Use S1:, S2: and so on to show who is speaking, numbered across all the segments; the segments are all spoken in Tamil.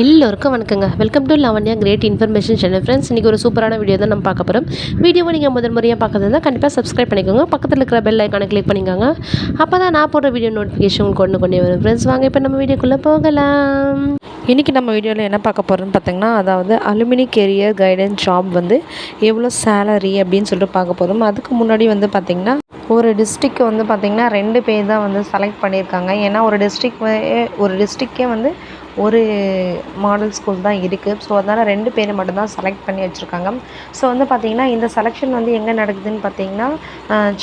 S1: எல்லோருக்கும் வணக்கங்க. Welcome to Lavanya great information channel friends இன்றைக்கி ஒரு சூப்பரான வீடியோ தான் நம்ம பார்க்க போகிறோம் வீடியோவை நீங்கள் முதல் முறையாக பார்க்குறதுனா கண்டிப்பாக சப்ஸ்கிரைப் பண்ணிக்கோங்க. பக்கத்தில் இருக்கிற பெல் ஐக்கானை கிளிக் பண்ணிக்கோங்க. அப்போ தான் நான் போடுற வீடியோ நோட்டிஃபிகேஷன் உங்களுக்கு கொண்டு கொண்டே வரும். ஃப்ரெண்ட்ஸ் வாங்க இப்போ நம்ம வீடியோக்குள்ளே போகலாம்.
S2: இன்றைக்கி நம்ம வீடியோவில் என்ன பார்க்க போகிறோம்னு பார்த்தீங்கன்னா அதாவது அலுமினி கெரியர் கைடன்ஸ் ஜாப் வந்து எவ்வளோ சேலரி அப்படின்னு சொல்லிட்டு பார்க்க போகிறோம் அதுக்கு முன்னாடி வந்து பார்த்திங்கன்னா ஒரு டிஸ்ட்ரிக்கு வந்து பார்த்திங்கன்னா ரெண்டு பேர் தான் வந்து செலக்ட் பண்ணியிருக்காங்க. ஏன்னா ஒரு டிஸ்ட்ரிக் ஒரு டிஸ்ட்ரிக்கே வந்து ஒரு மாடல் ஸ்கூல் தான் இருக்குது ஸோ அதனால் ரெண்டு பேரை மட்டும்தான் செலக்ட் பண்ணி வச்சுருக்காங்க. ஸோ வந்து பார்த்திங்கன்னா இந்த செலெக்ஷன் வந்து எங்கே நடக்குதுன்னு பார்த்தீங்கன்னா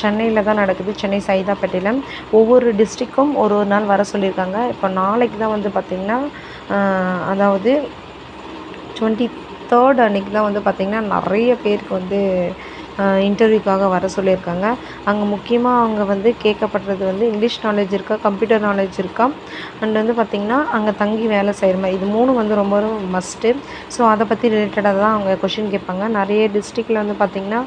S2: சென்னையில் தான் நடக்குது. சென்னை சைதாப்பேட்டையில். ஒவ்வொரு டிஸ்ட்ரிக்கும் ஒரு ஒரு நாள் வர சொல்லியிருக்காங்க. இப்போ நாளைக்கு தான் வந்து பார்த்திங்கன்னா அதாவது டுவெண்ட்டி தேர்ட் அன்றைக்கி தான் வந்து பார்த்திங்கன்னா நிறைய பேருக்கு வந்து இன்டர்வியூக்காக வர சொல்லியிருக்காங்க. அங்கே முக்கியமாக அவங்க வந்து கேட்கப்படுறது வந்து இங்கிலீஷ் நாலேஜ் இருக்கா கம்ப்யூட்டர் நாலேஜ் இருக்கா? அண்ட் வந்து பார்த்திங்கன்னா அங்கே தங்கி வேலை செய்கிற மாதிரி இது மூணு வந்து ரொம்ப ரொம்ப மஸ்ட்டு ஸோ அதை பற்றி ரிலேட்டடாக தான் அவங்க கொஷின் கேட்பாங்க. நிறைய டிஸ்ட்ரிக்டில் வந்து பார்த்திங்கன்னா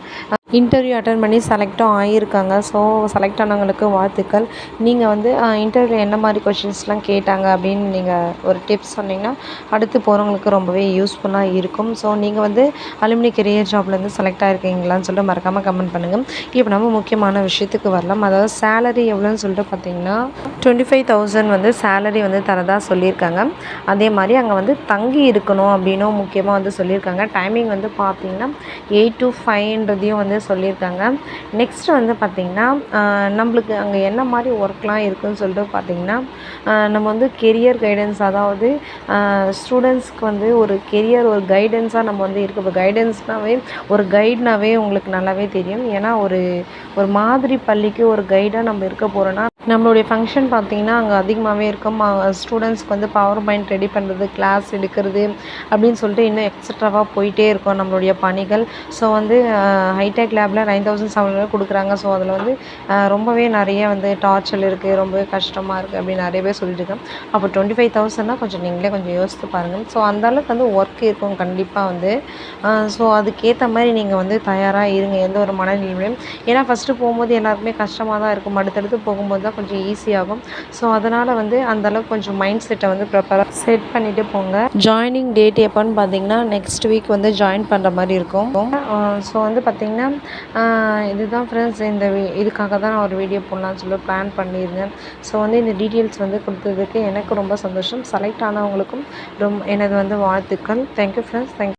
S2: இன்டர்வியூ அட்டன் பண்ணி செலக்டும் ஆகியிருக்காங்க ஸோ செலக்ட் ஆனவங்களுக்கு வாழ்த்துக்கள். நீங்கள் வந்து இன்டர்வியூவில் என்ன மாதிரி கொஷின்ஸ்லாம் கேட்டாங்க அப்படின்னு நீங்கள் ஒரு டிப்ஸ் சொன்னீங்கன்னா அடுத்து போகிறவங்களுக்கு ரொம்பவே யூஸ்ஃபுல்லாக இருக்கும். ஸோ நீங்கள் வந்து அலுமினி கெரியர் ஜாப்லேருந்து செலக்ட் ஆகிருக்கீங்களான்னு சொல்லிட்டு மறக்காமல் கமெண்ட் பண்ணுங்கள் இப்போ நம்ம முக்கியமான விஷயத்துக்கு வரலாம். அதாவது சேலரி எவ்வளோன்னு சொல்லிட்டு பார்த்தீங்கன்னா டுவெண்ட்டி ஃபைவ் தௌசண்ட் வந்து சேலரி வந்து தரதாக சொல்லியிருக்காங்க. அதே மாதிரி அங்கே வந்து தங்கி இருக்கணும் அப்படின்னும் முக்கியமாக வந்து சொல்லியிருக்காங்க. டைமிங் வந்து பார்த்தீங்கன்னா எயிட் டு ஃபைவ்ன்றதையும் வந்து சொல்லியிருக்காங்க. நெக்ஸ்ட் வந்து பார்த்திங்கன்னா நம்மளுக்கு அங்கே என்ன மாதிரி ஒர்க்லாம் இருக்குதுன்னு சொல்லிட்டு பார்த்திங்கன்னா நம்ம வந்து கெரியர் கைடன்ஸ் அதாவது ஸ்டூடெண்ட்ஸ்க்கு வந்து ஒரு கெரியர் ஒரு கைடன்ஸாக நம்ம வந்து இருக்க. இப்போ கைடன்ஸ்னாவே ஒரு கைட்னாவே உங்களுக்கு நல்லாவே தெரியும். ஏன்னா ஒரு ஒரு மாதிரி பள்ளிக்கு ஒரு கைடாக நம்ம இருக்க போகிறோன்னா நம்மளுடைய ஃபங்க்ஷன் பார்த்திங்கன்னா அங்கே அதிகமாகவே இருக்கும். ஸ்டூடெண்ட்ஸ்க்கு வந்து பவர் பாயிண்ட் ரெடி பண்ணுறது கிளாஸ் எடுக்கிறது அப்படின்னு சொல்லிட்டு இன்னும் எக்ஸட்ராவாக போயிட்டே இருக்கும் நம்மளுடைய பணிகள். ஸோ வந்து ஹைடெக் லேபில் நைன் தௌசண்ட் செவன் ஹண்ட்ரட் கொடுக்குறாங்க. ஸோ அதில் வந்து ரொம்பவே நிறைய வந்து டார்ச்சல் இருக்குது ரொம்பவே கஷ்டமாக இருக்குது அப்படின்னு நிறைய பேர் சொல்லிட்டு இருக்கேன் அப்போ டுவெண்ட்டி ஃபைவ் தௌசண்ட்னா கொஞ்சம் நீங்களே கொஞ்சம் யோசித்து பாருங்கள் ஸோ அந்தளவுக்கு வந்து ஒர்க் இருக்கும் கண்டிப்பாக வந்து. ஸோ அதுக்கேற்ற மாதிரி நீங்கள் வந்து தயாராக இருங்க எந்த ஒரு மனநிலையிலையும் ஏன்னா ஃபஸ்ட்டு போகும்போது எல்லாருக்குமே கஷ்டமாக தான் இருக்கும். அடுத்தடுத்து போகும்போது தான் கொஞ்சம் ஈஸியாகும் ஸோ அதனால் வந்து அந்தளவுக்கு கொஞ்சம் மைண்ட் செட்டை வந்து ப்ரிப்பராக செட் பண்ணிவிட்டு போங்க. ஜாயினிங் டேட் எப்போன்னு பார்த்தீங்கன்னா நெக்ஸ்ட் வீக் வந்து ஜாயின் பண்ணுற மாதிரி இருக்கும். ஸோ வந்து பார்த்திங்கன்னா இதுதான் ஃப்ரெண்ட்ஸ் இந்த இதுக்காக தான் நான் ஒரு வீடியோ போடலான்னு சொல்லி பிளான் பண்ணியிருந்தேன். ஸோ வந்து இந்த டீட்டெயில்ஸ் வந்து கொடுத்ததுக்கு எனக்கு ரொம்ப சந்தோஷம். செலக்ட் ஆனவங்களுக்கும் ரொம்ப எனது வந்து வாழ்த்துக்கள். Thank you friends thank